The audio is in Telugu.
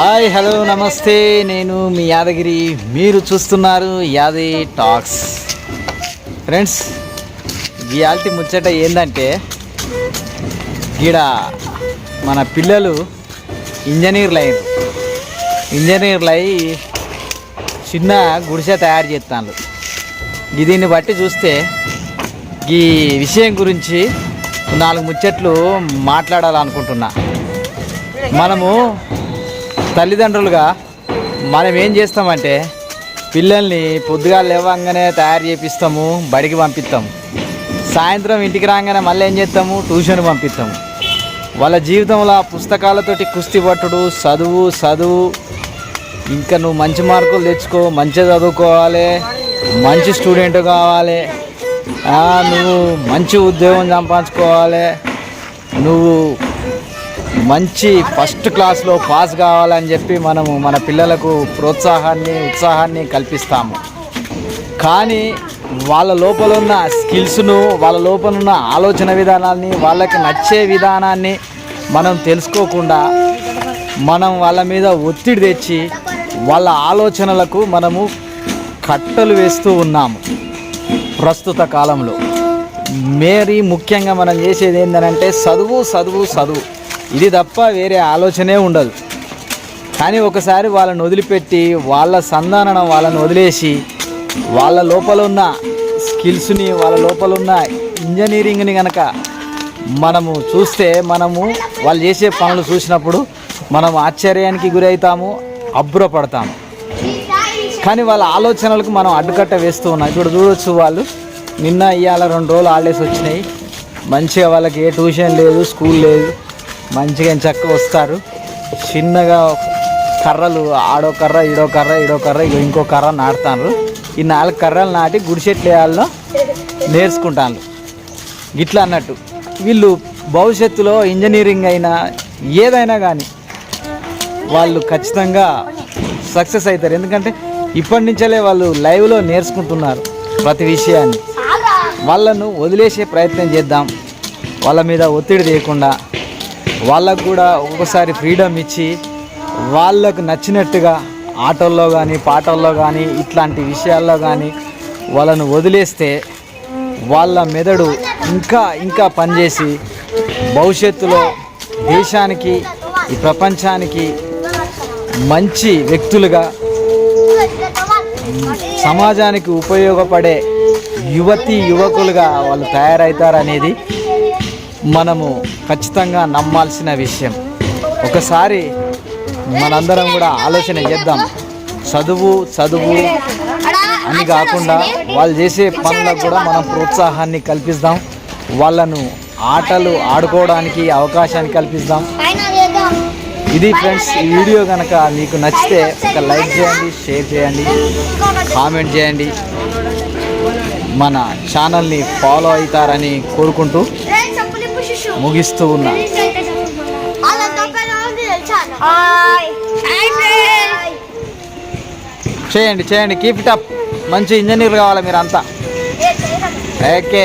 హాయ్ హలో నమస్తే. నేను మీ యాదగిరి. మీరు చూస్తున్నారు యాది టాక్స్. ఫ్రెండ్స్ ఇవాళ ముచ్చట ఏంటంటే ఈడ మన పిల్లలు ఇంజనీర్లు అయ్యారు ఇంజనీర్లు అయి చిన్న గుడిసె తయారు చేస్తాను దీన్ని బట్టి చూస్తే ఈ విషయం గురించి నాలుగు ముచ్చట్లు మాట్లాడాలనుకుంటున్నా. మనము తల్లిదండ్రులుగా మనం ఏం చేస్తామంటే పిల్లల్ని పొద్దుగా లేవంగానే తయారు చేపిస్తాము బడికి పంపిస్తాము. సాయంత్రం ఇంటికి రాగానే మళ్ళీ ఏం చేస్తాము? ట్యూషన్ పంపిస్తాము. వాళ్ళ జీవితంలో ఆ పుస్తకాలతోటి కుస్తీ పట్టుడు చదువు చదువు. ఇంకా నువ్వు మంచి మార్కులు తెచ్చుకో మంచిగా చదువుకోవాలి మంచి స్టూడెంట్ కావాలి. నువ్వు మంచి ఉద్యోగం సంపాదించుకోవాలి. నువ్వు మంచి ఫస్ట్ క్లాస్లో పాస్ కావాలని చెప్పి మనము మన పిల్లలకు ప్రోత్సాహాన్ని ఉత్సాహాన్ని కల్పిస్తాము. కానీ వాళ్ళ లోపల ఉన్న స్కిల్స్ను వాళ్ళ లోపల ఉన్న ఆలోచన విధానాన్ని వాళ్ళకి నచ్చే విధానాన్ని మనం తెలుసుకోకుండా మనం వాళ్ళ మీద ఒత్తిడి తెచ్చి వాళ్ళ ఆలోచనలకు మనము కట్టలు వేస్తూ ఉన్నాము. ప్రస్తుత కాలంలో. మేరీ ముఖ్యంగా మనం చేసేది ఏంటంటే చదువు చదువు చదువు. ఇది తప్ప వేరే ఆలోచనే ఉండదు. కానీ ఒకసారి వాళ్ళని వదిలిపెట్టి వాళ్ళ సంధానం వాళ్ళని వదిలేసి వాళ్ళ లోపల ఉన్న స్కిల్స్ని వాళ్ళ లోపల ఉన్న ఇంజనీరింగ్ని కనుక మనము చూస్తే మనము వాళ్ళు చేసే పనులు చూసినప్పుడు మనం ఆశ్చర్యానికి గురవుతాము అబ్బురపడతాము. కానీ వాళ్ళ ఆలోచనలకు మనం అడ్డుకట్ట వేస్తూ ఉన్నాం. ఇప్పుడు చూడొచ్చు వాళ్ళు నిన్న ఇవాళ రెండు రోజులు హాలిడేస్ వచ్చినాయి. మంచిగా వాళ్ళకి ఏ ట్యూషన్ లేదు స్కూల్ లేదు. మంచిగా చక్క వస్తారు. చిన్నగా కర్రలు ఆడో కర్ర ఈడో కర్ర ఈడో కర్ర ఇగో ఇంకో కర్ర నాటుతాను ఈ నాలుగు కర్రలు నాటి గుడిసెట్లు వేయాలో నేర్చుకుంటాను ఇట్లా అన్నట్టు. వీళ్ళు భవిష్యత్తులో ఇంజనీరింగ్ అయినా ఏదైనా కానీ వాళ్ళు ఖచ్చితంగా సక్సెస్ అవుతారు ఎందుకంటే ఇప్పటి నుంచే వాళ్ళు లైవ్లో నేర్చుకుంటున్నారు ప్రతి విషయాన్ని. వాళ్ళను వదిలేసే ప్రయత్నం చేద్దాం. వాళ్ళ మీద ఒత్తిడి చేయకుండా వాళ్ళకు కూడా ఒక్కొక్కసారి ఫ్రీడమ్ ఇచ్చి వాళ్ళకు నచ్చినట్టుగా ఆటల్లో కానీ పాటల్లో కానీ ఇట్లాంటి విషయాల్లో కానీ వాళ్ళను వదిలేస్తే వాళ్ళ మెదడు ఇంకా ఇంకా పనిచేసి భవిష్యత్తులో దేశానికి ఈ ప్రపంచానికి మంచి వ్యక్తులుగా సమాజానికి ఉపయోగపడే యువతి యువకులుగా వాళ్ళు తయారవుతారనేది మనము ఖచ్చితంగా నమ్మాల్సిన విషయం. ఒకసారి మనందరం కూడా ఆలోచన చేద్దాం. చదువు చదువు అని కాకుండా వాళ్ళు చేసే పనులకు కూడా మనం ప్రోత్సాహాన్ని కల్పిస్తాం వాళ్ళను ఆటలు ఆడుకోవడానికి అవకాశాన్ని కల్పిస్తాం ఇది ఫ్రెండ్స్ ఈ వీడియో కనుక మీకు నచ్చితే ఒక లైక్ చేయండి షేర్ చేయండి కామెంట్ చేయండి. మన ఛానల్ని ఫాలో అవుతారని కోరుకుంటూ ముగిస్తూ ఉన్నా. చేయండి చేయండి. కీప్ ఇట్ అప్ మంచి ఇంజనీర్ కావాలి మీరంతా. ఓకే